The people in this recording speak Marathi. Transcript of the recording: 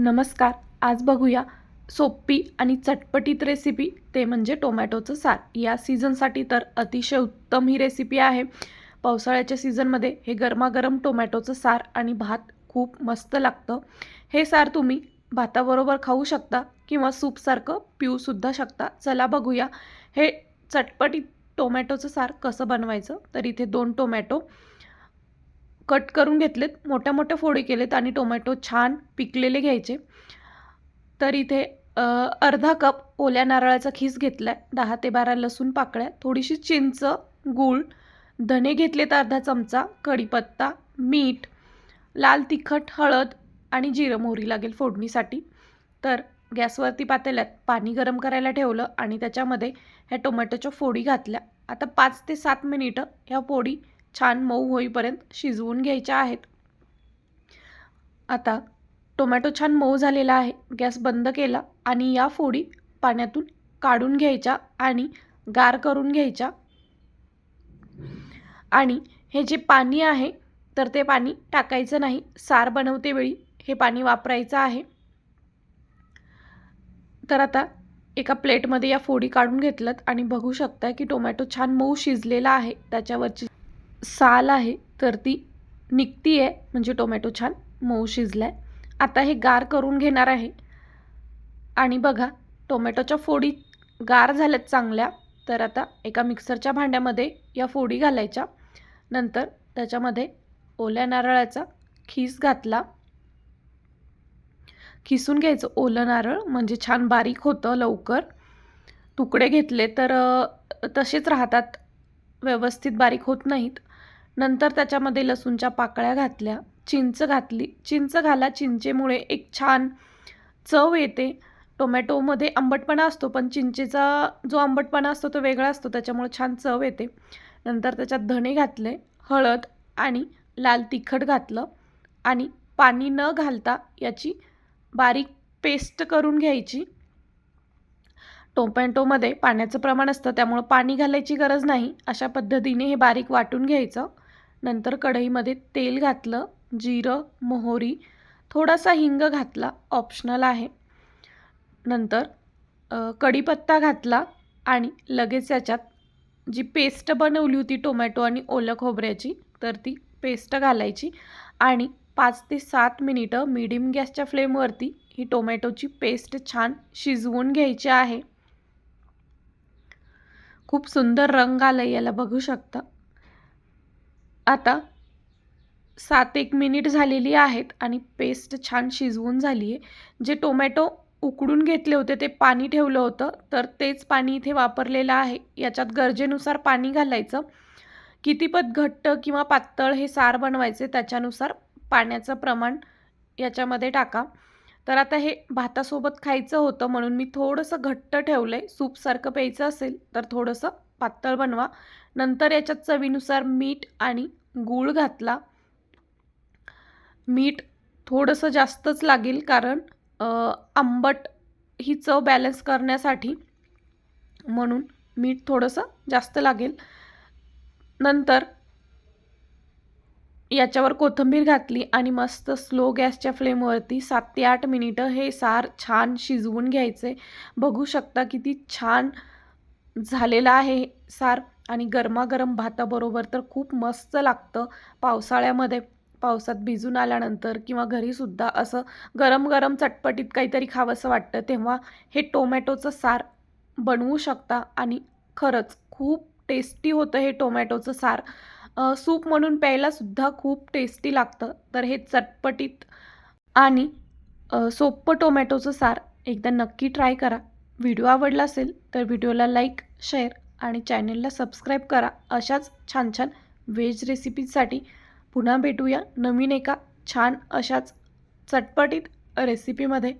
नमस्कार आज बघूया सोपी आणि चटपटीत रेसिपी ते म्हणजे टोमॅटोचं सार. या सीझनसाठी तर अतिशय उत्तम ही रेसिपी आहे. पावसाळ्याच्या सीझनमध्ये हे गरमागरम टोमॅटोचं सार आणि भात खूप मस्त लागतं. हे सार तुम्ही भाताबरोबर खाऊ शकता किंवा सूपसारखं पिऊसुद्धा शकता. चला बघूया हे चटपटीत टोमॅटोचं सार कसं बनवायचं. तर इथे दोन टोमॅटो कट करून घेतलेत मोठ्या मोठ्या फोडी केलेत आणि टोमॅटो छान पिकलेले घ्यायचे. तर इथे अर्धा कप ओल्या नारळाचा खीस घेतला आहे दहा ते बारा लसूण पाकळ्या थोडीशी चिंच गूळ धने घेतलेत अर्धा चमचा कढीपत्ता मीठ लाल तिखट हळद आणि जिरं मोहरी लागेल फोडणीसाठी. तर गॅसवरती पातेल्यात पाणी गरम करायला ठेवलं आणि त्याच्यामध्ये ह्या टोमॅटोच्या फोडी घातल्या. आता पाच ते सात मिनिटं ह्या फोडी छान मऊ होईपर्यंत शिजवून घ्यायच्या आहेत. आता टोमॅटो छान मऊ झालेला आहे. गॅस बंद केला आणि या फोडी पाण्यातून काढून घ्यायच्या आणि गार करून घ्यायच्या. आणि हे जे पाणी आहे तर ते पाणी टाकायचं नाही. सार बनवते वेळी हे पाणी वापरायचं आहे. तर आता एका प्लेटमध्ये या फोडी काढून घेतल्यात आणि बघू शकता की टोमॅटो छान मऊ शिजलेला आहे. त्याच्यावरची साल आहे तर ती निघती आहे. म्हणजे टोमॅटो छान मऊ शिजला आहे आता हे गार करून घेणार आहे. आणि बघा टोमॅटोच्या फोडी गार झाल्यात चांगल्या. तर आता एका मिक्सरच्या भांड्यामध्ये या फोडी घालायच्या. नंतर त्याच्यामध्ये ओल्या नारळाचा खीस घातला. खिसून घ्यायचं ओलं नारळ म्हणजे छान बारीक होतं लवकर. तुकडे घेतले तर तसेच राहतात. व्यवस्थित बारीक होत नाहीत. नंतर त्याच्यामध्ये लसूणच्या पाकळ्या घातल्या चिंच घातली. चिंच घाला चिंचेमुळे एक छान चव येते. टोमॅटोमध्ये आंबटपणा असतो पण चिंचेचा जो आंबटपणा असतो तो वेगळा असतो त्याच्यामुळे छान चव येते. नंतर त्याच्यात धणे घातले हळद आणि लाल तिखट घातलं आणि पाणी न घालता याची बारीक पेस्ट करून घ्यायची. टोमॅटोमध्ये पाण्याचं प्रमाण असतं त्यामुळं पाणी घालायची गरज नाही. अशा पद्धतीने हे बारीक वाटून घ्यायचं. नंतर कढईमध्ये तेल घातलं जिरं मोहरी थोडासा हिंग घातला ऑप्शनल आहे. नंतर कढीपत्ता घातला आणि लगेच याच्यात जी पेस्ट बनवली होती टोमॅटो आणि ओलं खोबऱ्याची तर ती पेस्ट घालायची आणि पाच ते सात मिनिटं मीडियम गॅसच्या फ्लेमवरती ही टोमॅटोची पेस्ट छान शिजवून घ्यायची आहे. खूप सुंदर रंग आला याला बघू शकता. आता सात एक मिनिट झालेली आहेत आणि पेस्ट छान शिजवून झाली आहे जे टोमॅटो उकडून घेतले होते ते पाणी ठेवलं होतं. तर तेच पाणी इथे वापरलेलं आहे. याच्यात गरजेनुसार पाणी घालायचं. कितीपत घट्ट किंवा पातळ हे सार बनवायचे त्याच्यानुसार पाण्याचं प्रमाण याच्यामध्ये टाका. तर आता हे भातासोबत खायचं होतं म्हणून मी थोडंसं घट्ट ठेवलं आहे सूपसारखं प्यायचं असेल तर थोडंसं पातळ बनवा. नंतर याच्यात चवीनुसार मीठ आणि गूळ घातला. मीठ थोडंसं जास्तच लागेल कारण आंबट ही चव बॅलन्स करण्यासाठी म्हणून मीठ थोडंसं जास्त लागेल. नंतर याच्यावर कोथिंबीर घातली आणि मस्त स्लो गॅसच्या फ्लेमवरती सात ते आठ मिनिटं हे सार छान शिजवून घ्यायचे. बघू शकता किती छान झालेलं आहे सार. आणि गरमागरम भाताबरोबर तर खूप मस्त लागतं पावसाळ्यामध्ये. पावसात भिजून आल्यानंतर किंवा घरीसुद्धा असं गरम गरम चटपटीत काहीतरी खावंसं वाटतं तेव्हा हे टोमॅटोचं सार बनवू शकता. आणि खरंच खूप टेस्टी होतं हे टोमॅटोचं सार. सूप म्हणून प्यायलासुद्धा खूप टेस्टी लागतं. तर हे चटपटीत आणि सोप्पं टोमॅटोचं सार एकदा नक्की ट्राय करा. व्हिडिओ आवडला असेल तर व्हिडिओला लाईक शेअर आणि चॅनलला सबस्क्राईब करा. अशाच छान छान व्हेज रेसिपीजसाठी पुन्हा भेटूया नवीन एका छान अशाच चटपटीत रेसिपीमध्ये.